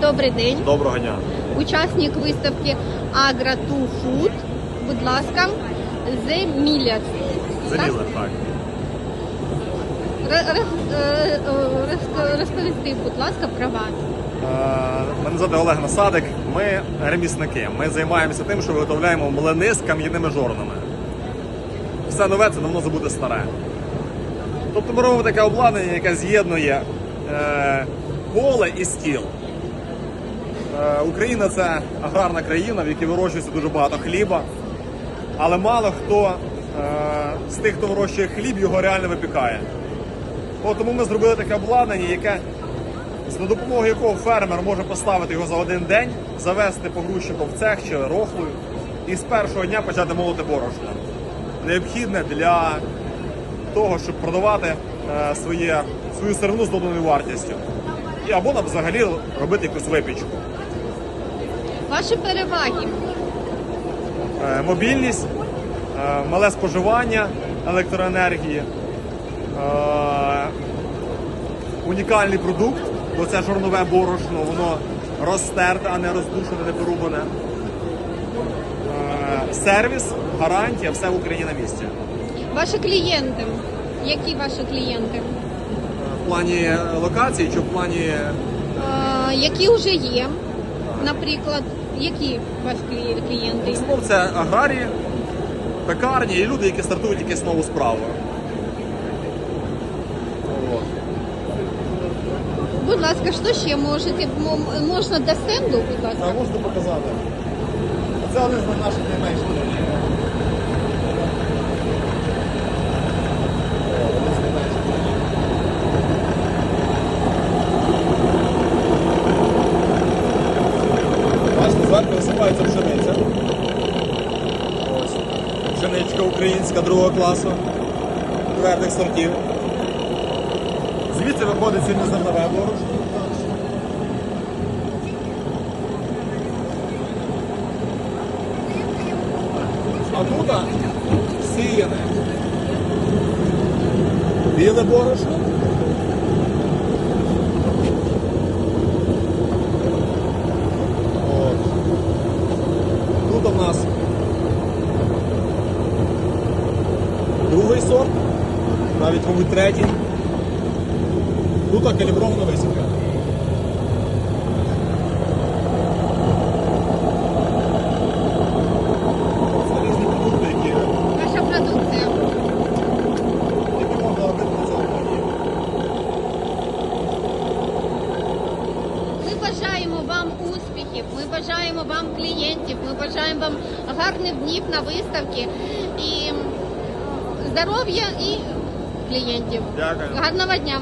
Добрий день. Доброго дня. Учасник виставки 2 Food. Будь ласка, The Millers. Залізли, так. Р- роз- е, е, роз- Розповісти, будь ласка, про вас. Е, Мене звати Олег Насадик. Ми ремісники. Ми займаємося тим, що виготовляємо млини з кам'яними жорнами. Все нове це давно забуде старе. Тобто ми робимо таке обладнання, яке з'єднує поле і стіл. Е, Україна це аграрна країна, в якій вирощується дуже багато хліба. Але мало хто е, з тих, хто вирощує хліб, його реально випікає. От тому ми зробили таке обладнання, яке за допомогою якого фермер може поставити його за один день, завести погрузчиком в цех чи рохлою і з першого дня почати молоти борошно. Необхідне для того, щоб продавати е, своє, свою сировину з доданою вартістю. Або взагалі робити якусь випічку. Ваші переваги. Е, мобільність, е, мале споживання електроенергії, е, унікальний продукт, бо це жорнове борошно, воно розтерте, а не роздушене, не порубане. Сервіс, гарантія, все в Україні на місці. Ваші клієнти. Які ваші клієнти? В плані локації чи в плані Які вже є? Наприклад, які ваші клієнти? основ це аграрії, пекарні і люди, які стартують якусь нову справу. От. Будь ласка, що ще можете? М- Можна до стенду, будь ласка. А можете показати? Це один з наших найменших. Зверху висипається пшениця. Ось. Пшеничка українська другого класу. Твердих сортів. Звідси виходить цільнозернове борошно. А тут сіяне. Біле борошно. От. Тут у нас другий сорт, навіть, мабуть, третій. Тут калібрована висівка. Ми бажаємо вам клієнтів, ми бажаємо вам гарних днів на виставці і здоров'я і клієнтів. Дякую. Гарного дня!